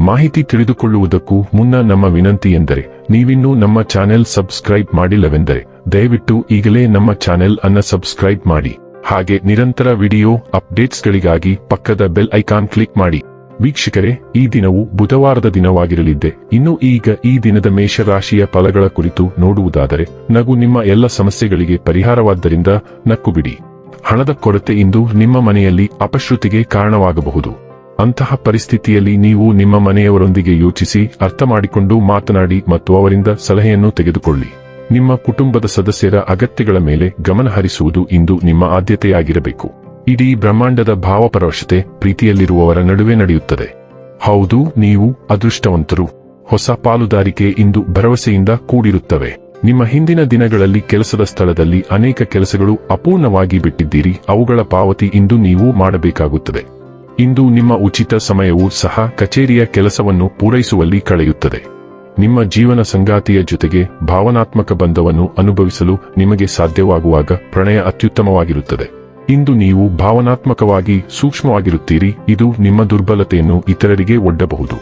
ಮಾಹಿತಿ ತಿಳಿದುಕೊಳ್ಳುವುದಕ್ಕೂ ಮುನ್ನ ನಮ್ಮ ವಿನಂತಿ ಎಂದರೆ, ನೀವಿನ್ನೂ ನಮ್ಮ ಚಾನೆಲ್ ಸಬ್ಸ್ಕ್ರೈಬ್ ಮಾಡಿಲ್ಲವೆಂದರೆ, ದಯವಿಟ್ಟು ಈಗಲೇ ನಮ್ಮ ಚಾನೆಲ್ ಅನ್ನ ಸಬ್ಸ್ಕ್ರೈಬ್ ಮಾಡಿ. ಹಾಗೆ ನಿರಂತರ ವಿಡಿಯೋ ಅಪ್ಡೇಟ್ಸ್ಗಳಿಗಾಗಿ ಪಕ್ಕದ ಬೆಲ್ ಐಕಾನ್ ಕ್ಲಿಕ್ ಮಾಡಿ. ವೀಕ್ಷಕರೇ, ಈ ದಿನವು ಬುಧವಾರದ ದಿನವಾಗಿರಲಿದ್ದೆ. ಇನ್ನು ಈಗ ಈ ದಿನದ ಮೇಷರಾಶಿಯ ಫಲಗಳ ಕುರಿತು ನೋಡುವುದಾದರೆ, ನಗು ನಿಮ್ಮ ಎಲ್ಲ ಸಮಸ್ಯೆಗಳಿಗೆ ಪರಿಹಾರವಾದ್ದರಿಂದ ನಕ್ಕು ಬಿಡಿ ಹಣದ ಕೊರತೆ ಇಂದು ನಿಮ್ಮ ಮನೆಯಲ್ಲಿ ಅಪಶ್ರುತಿಗೆ ಕಾರಣವಾಗಬಹುದು. ಅಂತಹ ಪರಿಸ್ಥಿತಿಯಲ್ಲಿ ನೀವು ನಿಮ್ಮ ಮನೆಯವರೊಂದಿಗೆ ಯೋಚಿಸಿ ಅರ್ಥ ಮಾಡಿಕೊಂಡು ಮಾತನಾಡಿ ಮತ್ತು ಅವರಿಂದ ಸಲಹೆಯನ್ನು ತೆಗೆದುಕೊಳ್ಳಿ. ನಿಮ್ಮ ಕುಟುಂಬದ ಸದಸ್ಯರ ಅಗತ್ಯಗಳ ಮೇಲೆ ಗಮನ ಹರಿಸುವುದು ಇಂದು ನಿಮ್ಮ ಆದ್ಯತೆಯಾಗಿರಬೇಕು. ಇಡೀ ಬ್ರಹ್ಮಾಂಡದ ಭಾವಪರವಶತೆ ಪ್ರೀತಿಯಲ್ಲಿರುವವರ ನಡುವೆ ನಡೆಯುತ್ತದೆ. ಹೌದು, ನೀವು ಅದೃಷ್ಟವಂತರು. ಹೊಸ ಪಾಲುದಾರಿಕೆ ಇಂದು ಭರವಸೆಯಿಂದ ಕೂಡಿರುತ್ತವೆ. ನಿಮ್ಮ ಹಿಂದಿನ ದಿನಗಳಲ್ಲಿ ಕೆಲಸದ ಸ್ಥಳದಲ್ಲಿ ಅನೇಕ ಕೆಲಸಗಳು ಅಪೂರ್ಣವಾಗಿ ಬಿಟ್ಟಿದ್ದೀರಿ, ಅವುಗಳ ಪಾವತಿ ಇಂದು ನೀವು ಮಾಡಬೇಕಾಗುತ್ತದೆ. ಇಂದು ನಿಮ್ಮ ಉಚಿತ ಸಮಯವೂ ಸಹ ಕಚೇರಿಯ ಕೆಲಸವನ್ನು ಪೂರೈಸುವಲ್ಲಿ ಕಳೆಯುತ್ತದೆ. ನಿಮ್ಮ ಜೀವನ ಸಂಗಾತಿಯ ಜೊತೆಗೆ ಭಾವನಾತ್ಮಕ ಬಂಧವನ್ನು ಅನುಭವಿಸಲು ನಿಮಗೆ ಸಾಧ್ಯವಾಗುವಾಗ ಪ್ರಣಯ ಅತ್ಯುತ್ತಮವಾಗಿರುತ್ತದೆ. ಇಂದು ನೀವು ಭಾವನಾತ್ಮಕವಾಗಿ ಸೂಕ್ಷ್ಮವಾಗಿರುತ್ತೀರಿ, ಇದು ನಿಮ್ಮ ದುರ್ಬಲತೆಯನ್ನು ಇತರರಿಗೆ ಒಡ್ಡಬಹುದು.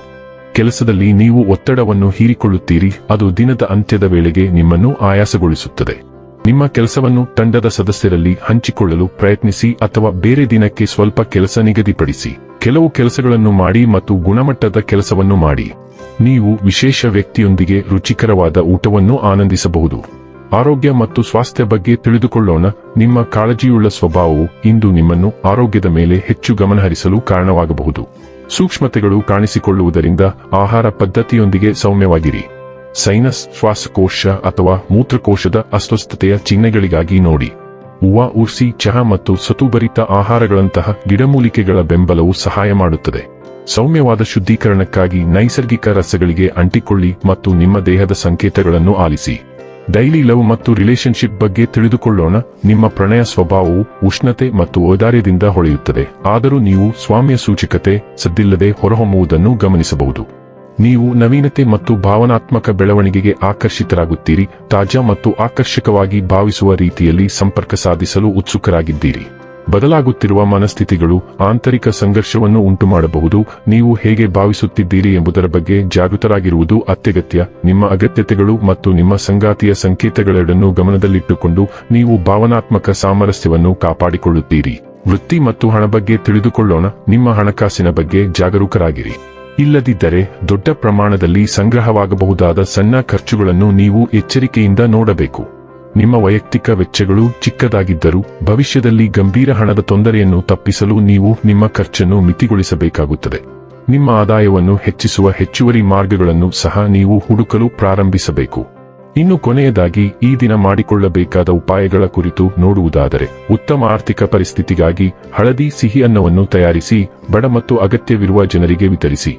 ಕೆಲಸದಲ್ಲಿ ನೀವು ಒತ್ತಡವನ್ನು ಹೀರಿಕೊಳ್ಳುತ್ತೀರಿ, ಅದು ದಿನದ ಅಂತ್ಯದ ವೇಳೆಗೆ ನಿಮ್ಮನ್ನು ಆಯಾಸಗೊಳಿಸುತ್ತದೆ. ನಿಮ್ಮ ಕೆಲಸವನ್ನು ತಂಡದ ಸದಸ್ಯರಲ್ಲಿ ಹಂಚಿಕೊಳ್ಳಲು ಪ್ರಯತ್ನಿಸಿ ಅಥವಾ ಬೇರೆ ದಿನಕ್ಕೆ ಸ್ವಲ್ಪ ಕೆಲಸ ನಿಗದಿಪಡಿಸಿ. ಕೆಲವು ಕೆಲಸಗಳನ್ನು ಮಾಡಿ ಮತ್ತು ಗುಣಮಟ್ಟದ ಕೆಲಸವನ್ನು ಮಾಡಿ. ನೀವು ವಿಶೇಷ ವ್ಯಕ್ತಿಯೊಂದಿಗೆ ರುಚಿಕರವಾದ ಊಟವನ್ನು ಆನಂದಿಸಬಹುದು. ಆರೋಗ್ಯ ಮತ್ತು ಸ್ವಾಸ್ಥ್ಯ ಬಗ್ಗೆ ತಿಳಿದುಕೊಳ್ಳೋಣ. ನಿಮ್ಮ ಕಾಳಜಿಯುಳ್ಳ ಸ್ವಭಾವವು ಇಂದು ನಿಮ್ಮನ್ನು ಆರೋಗ್ಯದ ಮೇಲೆ ಹೆಚ್ಚು ಗಮನಹರಿಸಲು ಕಾರಣವಾಗಬಹುದು. ಸೂಕ್ಷ್ಮತೆಗಳು ಕಾಣಿಸಿಕೊಳ್ಳುವುದರಿಂದ ಆಹಾರ ಪದ್ಧತಿಯೊಂದಿಗೆ ಸೌಮ್ಯವಾಗಿರಿ. ಸೈನಸ್, ಶ್ವಾಸಕೋಶ ಅಥವಾ ಮೂತ್ರಕೋಶದ ಅಸ್ವಸ್ಥತೆಯ ಚಿಹ್ನೆಗಳಿಗಾಗಿ ನೋಡಿ. ಹೂವ ಉರ್ಸಿ, ಚಹಾ ಮತ್ತು ಸತುಭರಿತ ಆಹಾರಗಳಂತಹ ಗಿಡಮೂಲಿಕೆಗಳ ಬೆಂಬಲವು ಸಹಾಯ ಮಾಡುತ್ತದೆ. ಸೌಮ್ಯವಾದ ಶುದ್ಧೀಕರಣಕ್ಕಾಗಿ ನೈಸರ್ಗಿಕ ರಸಗಳಿಗೆ ಅಂಟಿಕೊಳ್ಳಿ ಮತ್ತು ನಿಮ್ಮ ದೇಹದ ಸಂಕೇತಗಳನ್ನು ಆಲಿಸಿ. ಡೈಲಿ ಲವ್ ಮತ್ತು ರಿಲೇಶನ್ಶಿಪ್ ಬಗ್ಗೆ ತಿಳಿದುಕೊಳ್ಳೋಣ. ನಿಮ್ಮ ಪ್ರಣಯ ಸ್ವಭಾವವು ಉಷ್ಣತೆ ಮತ್ತು ಔದಾರ್ಯದಿಂದ ಹೊಳೆಯುತ್ತದೆ. ಆದರೂ ನೀವು ಸ್ವಾಮ್ಯ ಸೂಚಕತೆ ಸದ್ದಿಲ್ಲದೆ ಹೊರಹೊಮ್ಮುವುದನ್ನು ಗಮನಿಸಬಹುದು. ನೀವು ನವೀನತೆ ಮತ್ತು ಭಾವನಾತ್ಮಕ ಬೆಳವಣಿಗೆಗೆ ಆಕರ್ಷಿತರಾಗುತ್ತೀರಿ, ತಾಜಾ ಮತ್ತು ಆಕರ್ಷಕವಾಗಿ ಭಾವಿಸುವ ರೀತಿಯಲ್ಲಿ ಸಂಪರ್ಕ ಸಾಧಿಸಲು ಉತ್ಸುಕರಾಗಿದ್ದೀರಿ. ಬದಲಾಗುತ್ತಿರುವ ಮನಸ್ಥಿತಿಗಳು ಆಂತರಿಕ ಸಂಘರ್ಷವನ್ನು ಉಂಟುಮಾಡಬಹುದು, ನೀವು ಹೇಗೆ ಭಾವಿಸುತ್ತಿದ್ದೀರಿ ಎಂಬುದರ ಬಗ್ಗೆ ಜಾಗೃತರಾಗಿರುವುದು ಅತ್ಯಗತ್ಯ. ನಿಮ್ಮ ಅಗತ್ಯತೆಗಳು ಮತ್ತು ನಿಮ್ಮ ಸಂಗಾತಿಯ ಸಂಕೇತಗಳೆರಡನ್ನು ಗಮನದಲ್ಲಿಟ್ಟುಕೊಂಡು ನೀವು ಭಾವನಾತ್ಮಕ ಸಾಮರಸ್ಯವನ್ನು ಕಾಪಾಡಿಕೊಳ್ಳುತ್ತೀರಿ. ವೃತ್ತಿ ಮತ್ತು ಹಣ ಬಗ್ಗೆ ತಿಳಿದುಕೊಳ್ಳೋಣ, ನಿಮ್ಮ ಹಣಕಾಸಿನ ಬಗ್ಗೆ ಜಾಗರೂಕರಾಗಿರಿ. ಇಲ್ಲದಿದ್ದರೆ ದೊಡ್ಡ ಪ್ರಮಾಣದಲ್ಲಿ ಸಂಗ್ರಹವಾಗಬಹುದಾದ ಸಣ್ಣ ಖರ್ಚುಗಳನ್ನು ನೀವು ಎಚ್ಚರಿಕೆಯಿಂದ ನೋಡಬೇಕು. ನಿಮ್ಮ ವೈಯಕ್ತಿಕ ವೆಚ್ಚಗಳು ಚಿಕ್ಕದಾಗಿದ್ದರೂ ಭವಿಷ್ಯದಲ್ಲಿ ಗಂಭೀರ ಹಣದ ತೊಂದರೆಯನ್ನು ತಪ್ಪಿಸಲು ನೀವು ನಿಮ್ಮ ಖರ್ಚನ್ನು ಮಿತಿಗೊಳಿಸಬೇಕಾಗುತ್ತದೆ. ನಿಮ್ಮ ಆದಾಯವನ್ನು ಹೆಚ್ಚಿಸುವ ಹೆಚ್ಚುವರಿ ಮಾರ್ಗಗಳನ್ನು ಸಹ ನೀವು ಹುಡುಕಲು ಪ್ರಾರಂಭಿಸಬೇಕು. ಇನ್ನು ಕೊನೆಯದಾಗಿ ಈ ದಿನ ಮಾಡಿಕೊಳ್ಳಬೇಕಾದ ಉಪಾಯಗಳ ಕುರಿತು ನೋಡುವುದಾದರೆ, ಉತ್ತಮ ಆರ್ಥಿಕ ಪರಿಸ್ಥಿತಿಗಾಗಿ ಹಳದಿ ಸಿಹಿ ಅನ್ನವನ್ನು ತಯಾರಿಸಿ, ಬಡ ಮತ್ತು ಅಗತ್ಯವಿರುವ ಜನರಿಗೆ ವಿತರಿಸಿ.